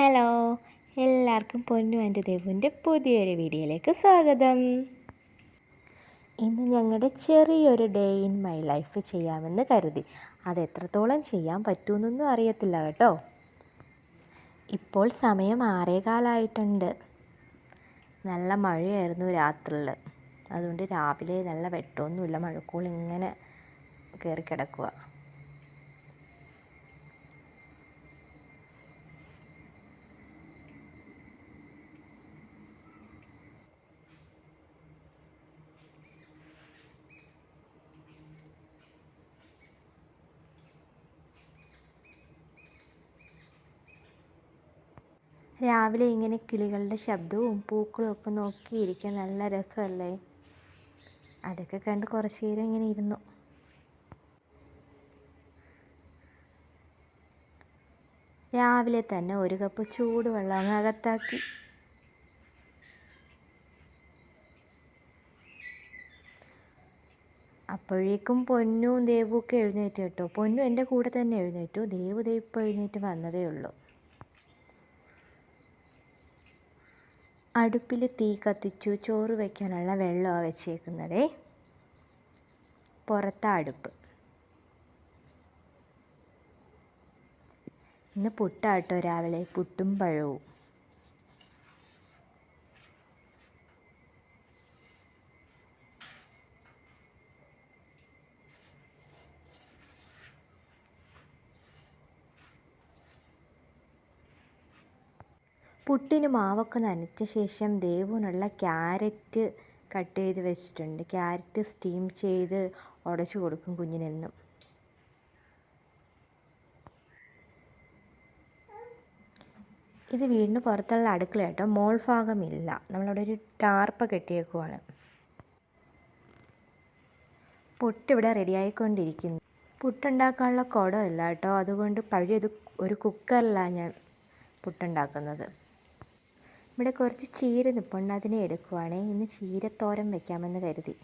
Hello എല്ലാവർക്കും പൊന്നു and ദേവുവിന്റെ പുതിയൊരു വീഡിയോയിലേക്ക് സ്വാഗതം. ഇന്ന് ഞങ്ങളുടെ ചെറിയൊരു ഡേ ഇൻ മൈ ലൈഫ് ചെയ്യാമെന്ന് കരുതി. അത് എത്രത്തോളം ചെയ്യാൻ പറ്റുമെന്നൊന്നും അറിയത്തില്ല കേട്ടോ. ഇപ്പോൾ സമയം ആറേകാലായിട്ടുണ്ട്. നല്ല മഴയായിരുന്നു രാത്രിയിൽ അതുകൊണ്ട് രാവിലെ നല്ല വെട്ടമൊന്നുമില്ല. മഴക്കോൾ ഇങ്ങനെ കയറി കിടക്കുക രാവിലെ ഇങ്ങനെ കിളികളുടെ ശബ്ദവും പൂക്കളും ഒക്കെ നോക്കിയിരിക്കാൻ നല്ല രസമല്ലേ? അതൊക്കെ കണ്ട് കുറച്ച് നേരം ഇങ്ങനെ ഇരുന്നു. രാവിലെ തന്നെ ഒരു കപ്പ് ചൂടുവെള്ളം അകത്താക്കി. അപ്പോഴേക്കും പൊന്നും ദേവുമൊക്കെ എഴുന്നേറ്റ് കേട്ടോ. പൊന്നു എന്റെ കൂടെ തന്നെ എഴുന്നേറ്റു. ദേവ് ദേ ഇപ്പോൾ എഴുന്നേറ്റ് വന്നതേ ഉള്ളൂ. അടുപ്പിൽ തീ കത്തിച്ചു ചോറ് വയ്ക്കാനുള്ള വെള്ളമാണ് വെച്ചേക്കുന്നത്. പുറത്ത അടുപ്പ്. ഇന്ന് പുട്ടാട്ടോ രാവിലെ. പുട്ടും പഴവും. പുട്ടിന് മാവൊക്കെ നനച്ച ശേഷം ദേവുനുള്ള ക്യാരറ്റ് കട്ട് ചെയ്ത് വെച്ചിട്ടുണ്ട്. ക്യാരറ്റ് സ്റ്റീം ചെയ്ത് ഉടച്ചു കൊടുക്കും കുഞ്ഞിനെന്നും ഇത് വീടിന് പുറത്തുള്ള അടുക്കള കേട്ടോ. മോൾ ഭാഗമില്ല. നമ്മളവിടെ ഒരു ടാർപ്പ കെട്ടിയേക്കുവാണ്. പുട്ടിവിടെ റെഡിയായിക്കൊണ്ടിരിക്കുന്നു പുട്ടുണ്ടാക്കാനുള്ള കുടമില്ല കേട്ടോ. അതുകൊണ്ട് പഴയത് ഒരു കുക്കറിലാണ് ഞാൻ പുട്ടുണ്ടാക്കുന്നത്. ഇവിടെ കുറച്ച് ചീര നിപ്പുണ്ട് അതിനെ എടുക്കുവാണേ. ഇന്ന് ചീരത്തോരൻ വെക്കാമെന്ന് കരുതി.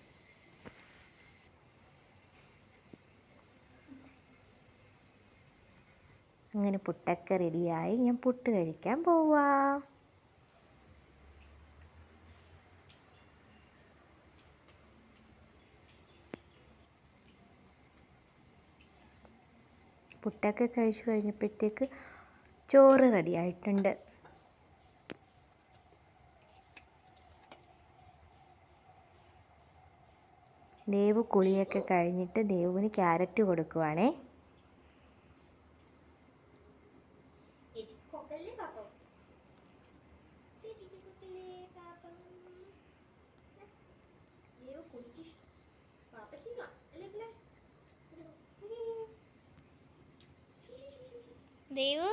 അങ്ങനെ പുട്ടൊക്കെ റെഡിയായി. ഞാൻ പുട്ട് കഴിക്കാൻ പോവാ. പുട്ടൊക്കെ കഴിച്ചു കഴിഞ്ഞപ്പോഴത്തേക്ക് ചോറ് റെഡി ആയിട്ടുണ്ട് ദേവ് കുളിയൊക്കെ കഴിഞ്ഞിട്ട് ദേവുവിന് ക്യാരറ്റ് കൊടുക്കുവാണേ. ദേവു?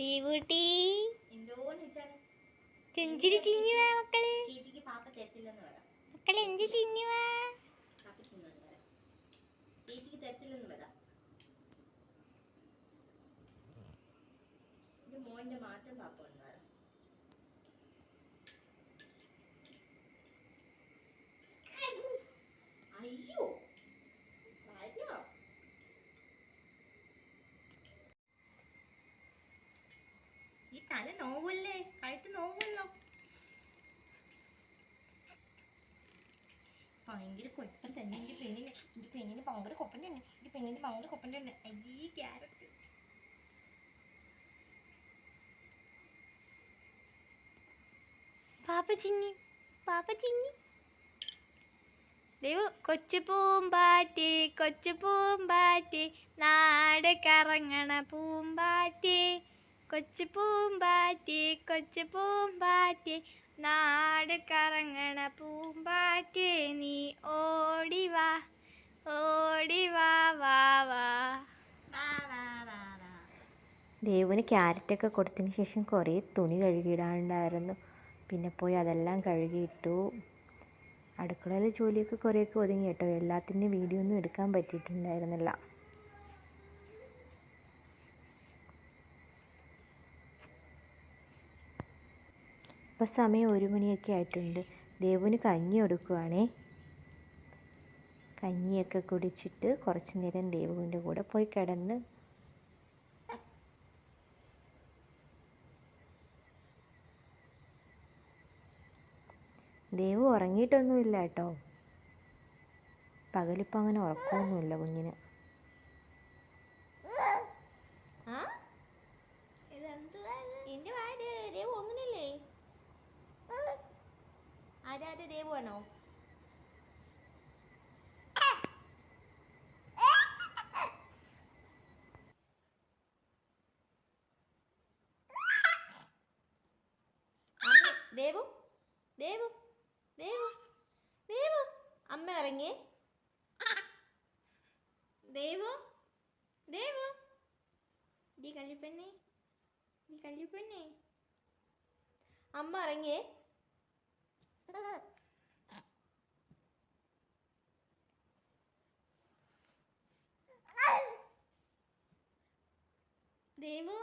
ദേവൂട്ടി. ചെഞ്ചിരി ചിഞ്ഞുവാ മക്കൾ. മക്കളെ എഞ്ചി ചിഞ്ഞുവാ മോന്റെ മാറ്റം പാപ്പ തല നോവല്ലേ? കഴുത്ത് നോവല്ലോ ഭയങ്കര കൊപ്പം തന്നെ. എന്റെ പെണ്ണിന് എന്റെ പെണ്ണിന് ഭയങ്കര കൊപ്പം തന്നെ. എന്റെ പെണ്ണിന് ഭയങ്കര കൊപ്പം തന്നെ. അയ്യേ ക്യാരറ്റ്. പാപ്പ ചിന്നി പാപ്പ ചിന്നി. ദേവു കൊച്ചു പൂമ്പാറ്റി കൊച്ചു പൂമ്പാറ്റി നാട് കറങ്ങണ പൂമ്പാറ്റി. കൊച്ചു പൂമ്പാറ്റി കൊച്ചു പൂമ്പാറ്റി നാട് കറങ്ങണ പൂമ്പാറ്റി നീ ഓടി വാ ഓടി വാ വാ ദേവുവിന് ക്യാരറ്റൊക്കെ കൊടുത്തതിന് ശേഷം കുറേ തുണി കഴുകിയിടാണ്ടായിരുന്നു പിന്നെ പോയി അതെല്ലാം കഴുകിയിട്ടു. അടുക്കളയിലെ ജോലിയൊക്കെ കുറേയൊക്കെ ഒതുങ്ങി കേട്ടോ എല്ലാത്തിന്റെയും വീഡിയോ ഒന്നും എടുക്കാൻ പറ്റിയിട്ടുണ്ടായിരുന്നില്ല. ഇപ്പോൾ സമയം ഒരു മണിയൊക്കെ ആയിട്ടുണ്ട്. ദേവുവിന് കഞ്ഞി കൊടുക്കുവാണേ. കഞ്ഞിയൊക്കെ കുടിച്ചിട്ട് കുറച്ച് നേരം ദേവുവിന്റെ കൂടെ പോയി കിടന്ന് ദേവു ഉറങ്ങിയിട്ടൊന്നുമില്ല കേട്ടോ. പകലിപ്പോൾ അങ്ങനെ ഉറക്കമൊന്നുമില്ല കുഞ്ഞിന്. ദേവു ദേവു ദേവു ദേവു. അമ്മ ഇറങ്ങി. ദേവു ദേവു. ഡി കള്ളിപ്പെണ്ണേ ഡി കള്ളിപ്പെണ്ണേ. അമ്മ ഇറങ്ങി. ദേവു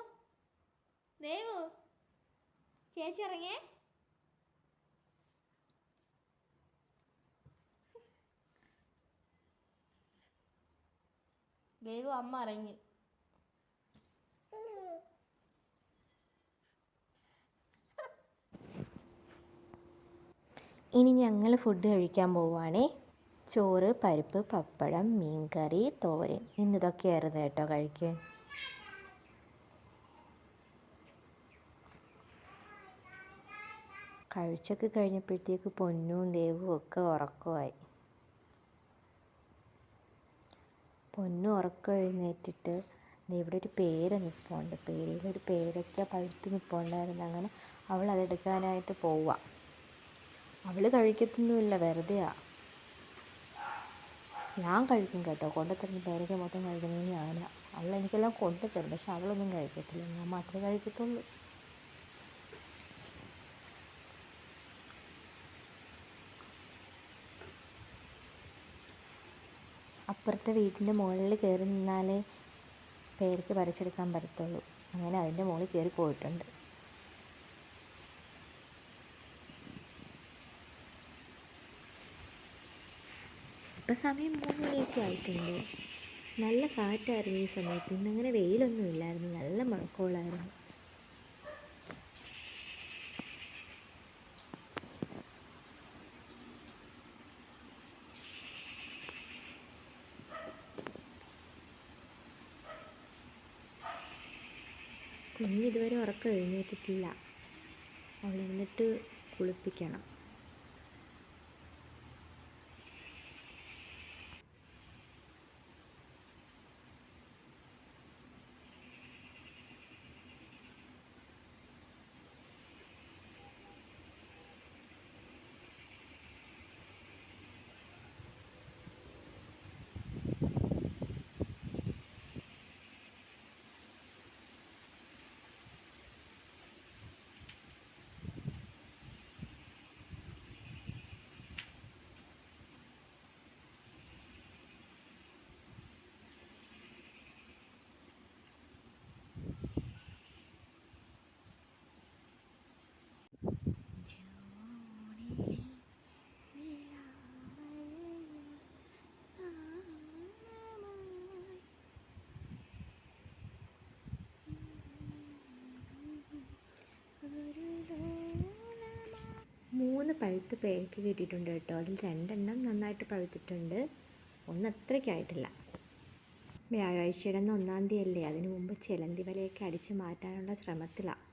ദേവു. ചേച്ചി ഇറങ്ങിയേ ദേവു അമ്മ ഇറങ്ങി ഇനി ഞങ്ങൾ ഫുഡ് കഴിക്കാൻ പോവുകയാണേ ചോറ് പരിപ്പ് പപ്പടം മീൻകറി തോരൻ. ഇന്നിതൊക്കെയായിരുന്നു കേട്ടോ കഴിക്കാൻ. കഴിച്ചൊക്കെ കഴിഞ്ഞപ്പോഴത്തേക്ക് പൊന്നും ദേവും ഒക്കെ ഉറക്കമായി പൊന്നു ഉറക്കം എഴുന്നേറ്റിട്ട് ഇവിടെ ഒരു പേര നിൽപ്പുണ്ട് പേരയിലൊരു പേരയ്ക്ക പഴുത്ത് നിൽപ്പുണ്ടായിരുന്നു അങ്ങനെ അവൾ അതെടുക്കാനായിട്ട് പോവുക അവൾ കഴിക്കത്തൊന്നുമില്ല വെറുതെയാ. ഞാൻ കഴിക്കും കേട്ടോ. കൊണ്ടുത്തരുന്ന പേരയ്ക്ക മൊത്തം കഴിക്കുന്നത് ഞാനാണ് അവൾ എനിക്കെല്ലാം കൊണ്ടുത്തരും പക്ഷെ അവളൊന്നും കഴിക്കത്തില്ല. ഞാൻ മാത്രമേ കഴിക്കത്തുള്ളൂ. അപ്പുറത്തെ വീടിന്റെ മുകളിൽ കയറി നിന്നാലേ പേരയ്ക്ക പറിച്ചെടുക്കാൻ പറ്റത്തുള്ളൂ. അങ്ങനെ അതിന്റെ മുകളിൽ കയറി പോയിട്ടുണ്ട്. ഇപ്പം സമയം മൂന്ന് മണിയൊക്കെ ആയിട്ടുണ്ട് നല്ല കാറ്റായിരുന്നു ഈ സമയത്ത്. ഇന്നങ്ങനെ വെയിലൊന്നും ഇല്ലായിരുന്നു. നല്ല മഴക്കോളായിരുന്നു. ഇതുവരെ ഉറക്കം എഴുന്നേറ്റിട്ടില്ല. എന്നിട്ട് കുളിപ്പിക്കണം മൂന്ന് പഴുത്ത് പേക്ക് കിട്ടിയിട്ടുണ്ട് കേട്ടോ. അതിൽ രണ്ടെണ്ണം നന്നായിട്ട് പഴുത്തിട്ടുണ്ട്. ഒന്ന് അത്രയ്ക്കായിട്ടില്ല വ്യാഴാഴ്ചയുടെ അന്ന് ഒന്നാം തീയതി അല്ലേ അതിനു മുമ്പ് ചിലന്തി വലയൊക്കെ അടിച്ച് മാറ്റാനുള്ള ശ്രമത്തിലാണ്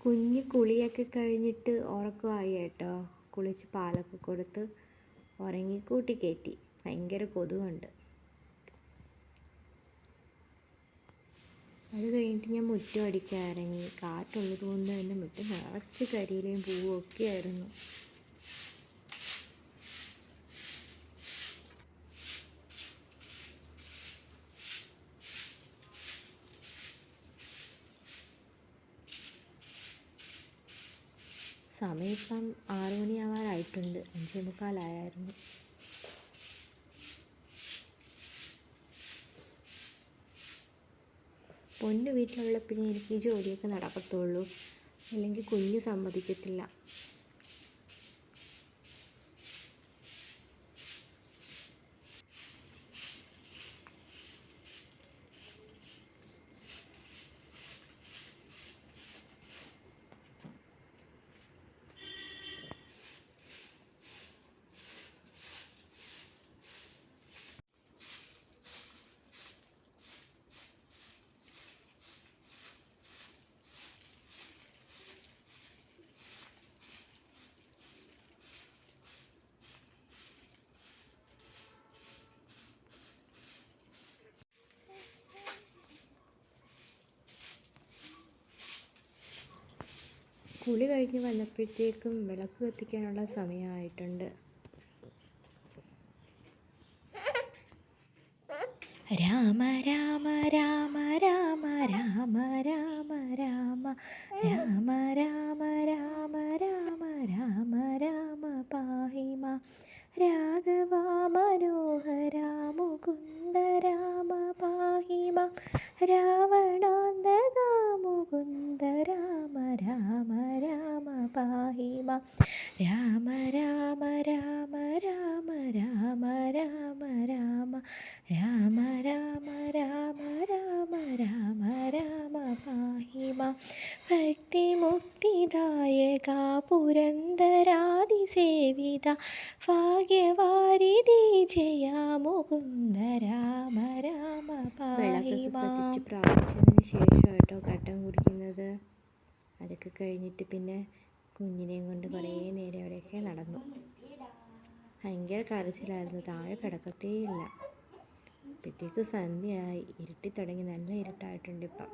കുഞ്ഞ് കുളിയൊക്കെ കഴിഞ്ഞിട്ട് ഉറക്കമായി കേട്ടോ. കുളിച്ച് പാലൊക്കെ കൊടുത്ത് ഉറങ്ങിക്കൂട്ടി കയറ്റി. ഭയങ്കര കൊതുകുണ്ട്. അത് കഴിഞ്ഞിട്ട് ഞാൻ മുറ്റം അടിക്കാൻ ഇറങ്ങി. കാറ്റുള്ളത് കൊണ്ട് തന്നെ മുറ്റം നിറച്ച് കരിയിലയും പൂവും ഒക്കെ ആയിരുന്നു. സമയം ഇപ്പം ആറു മണിയാവാറായിട്ടുണ്ട്. അഞ്ചേ മുക്കാലായായിരുന്നു പൊന്ന് വീട്ടിലുള്ളപ്പോഴേ എനിക്ക് ഈ ജോലിയൊക്കെ നടക്കത്തുള്ളൂ. അല്ലെങ്കിൽ കുഞ്ഞ് സമ്മതിക്കത്തില്ല. കുളി കഴിഞ്ഞ് വന്നപ്പോഴത്തേക്കും വിളക്ക് കത്തിക്കാനുള്ള സമയമായിട്ടുണ്ട്. രാമ രാമ രാമ രാമ രാമ രാമ രാമ രാമ. ഭക്തിമുക്തിദായക പുരന്തരാതിസേവിത ഭാഗ്യവാരിധി ജയ മുകുന്ദ രാമ രാമ കത്തിച്ച് പ്രാർത്ഥിച്ചതിന് ശേഷം കേട്ടോ കട്ടൻ കുടിക്കുന്നത്? അതൊക്കെ കഴിഞ്ഞിട്ട് പിന്നെ കുഞ്ഞിനെയും കൊണ്ട് കുറേ നേരം അവിടെയൊക്കെ നടന്നു. ഭയങ്കര കരച്ചിലായിരുന്നു. താഴെ കിടക്കത്തേ കിടക്കത്തേയില്ല അപ്പോഴത്തേക്ക് സന്ധ്യയായി. ഇരുട്ടി തുടങ്ങി. നല്ല ഇരുട്ടായിട്ടുണ്ട് ഇപ്പം.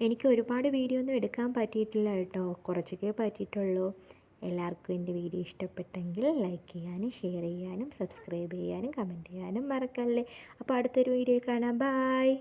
എനിക്ക് ഒരുപാട് വീഡിയോ ഒന്നും എടുക്കാൻ പറ്റിയിട്ടില്ല കേട്ടോ. കുറച്ചൊക്കെ പറ്റിയിട്ടുള്ളൂ. എല്ലാവർക്കും എന്റെ വീഡിയോ ഇഷ്ടപ്പെട്ടെങ്കിൽ ലൈക്ക് ചെയ്യാനും ഷെയർ ചെയ്യാനും സബ്സ്ക്രൈബ് ചെയ്യാനും കമന്റ് ചെയ്യാനും മറക്കല്ലേ. അപ്പോൾ അടുത്തൊരു വീഡിയോ കാണാം. ബായ്